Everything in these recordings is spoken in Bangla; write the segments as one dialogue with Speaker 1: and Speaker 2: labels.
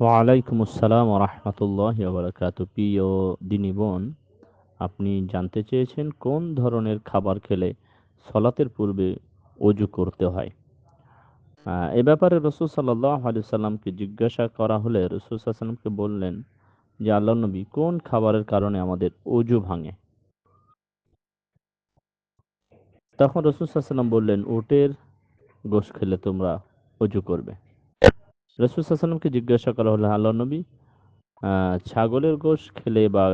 Speaker 1: ওয়ালাইকুম আসসালাম রহমতুল্লাহ বারাকাতু প্রিয় দিনী বোন, আপনি জানতে চেয়েছেন কোন ধরনের খাবার খেলে সলাতের পূর্বে অজু করতে হয়? এ ব্যাপারে রসুল সাল্লাহ সাল্লামকে জিজ্ঞাসা করা হলে রসুল সাল্লামকে বললেন, যে আল্লাহ নবী কোন খাবারের কারণে আমাদের অজু ভাঙে? তখন রসুল সাল্লাম বললেন উটের গোশ খেলে তোমরা অজু করবে। রসুল সাল্লামকে জিজ্ঞাসা করা হলো, আল্লাহ নবী ছাগলের গোশ খেলে বা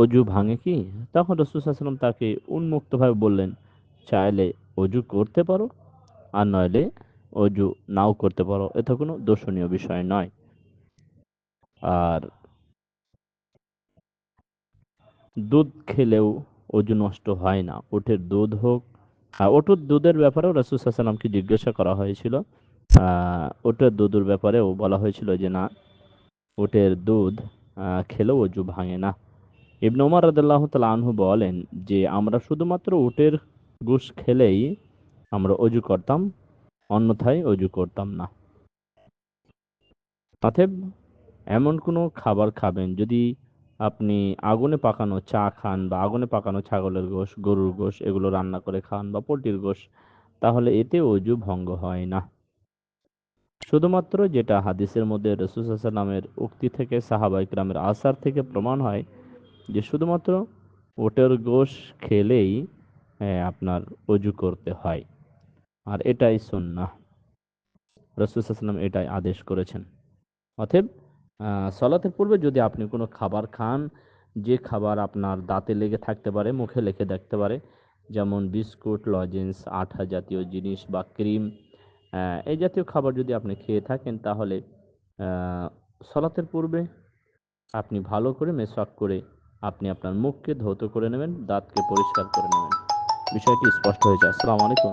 Speaker 1: অজু ভাঙে কি? তখন রসুল সাল্লাম তাকে উন্মুক্তভাবে বললেন, চাইলে অজু করতে পারো আর নইলে অজু নাও করতে পারো। এতে কোনো দোষণীয় বিষয় নয়। আর দুধ খেলেও অজু নষ্ট হয় না। ওটের দুধ হোক আর ওটুর দুধের ব্যাপারেও রসুল সাল্লামকে জিজ্ঞাসা করা হয়েছিল। ওটের দুধের ব্যাপারেও বলা হয়েছিল যে না, ওটের দুধ খেলেও অজু ভাঙে না। ইবনে উমর রাদিয়াল্লাহু তাআলা আনহু বলেন যে, আমরা শুধুমাত্র উটের গোশ খেলেই আমরা অজু করতাম, অন্যথায় অজু করতাম না। অতএব এমন কোনো খাবার খাবেন, যদি আপনি আগুনে পাকানো চা খান বা আগুনে পাকানো ছাগলের গোশ, গরুর গোশ এগুলো রান্না করে খান বা পোলট্রির গোশ, তাহলে এতে অজু ভঙ্গ হয় না। শুধুমাত্র যেটা হাদিসের মধ্যে রসুস রসুসাল্লামের উক্তি থেকে সাহাবা ইকরামের আসার থেকে প্রমাণ হয় যে শুধুমাত্র ওটের গোশ খেলেই আপনার অজু করতে হয়। আর এটাই সুন্নাহ। রসুলাম এটাই আদেশ করেছেন। অতএব সলাতের পূর্বে যদি আপনি কোনো খাবার খান, যে খাবার আপনার দাঁতে লেগে থাকতে পারে, মুখে লেগে দেখতে পারে, যেমন বিস্কুট, লজেন্স, আঠা জাতীয় জিনিস বা ক্রিম এই জাতীয় খাবার যদি আপনি খেয়ে থাকেন তাহলে সলাতের পূর্বে আপনি ভালো করে মেসওয়াক করে আপনি আপনার মুখকে ধৌত করে নেবেন, দাঁতকে পরিষ্কার করে নেবেন। বিষয়টি স্পষ্ট হয়েছে। আসসালামু আলাইকুম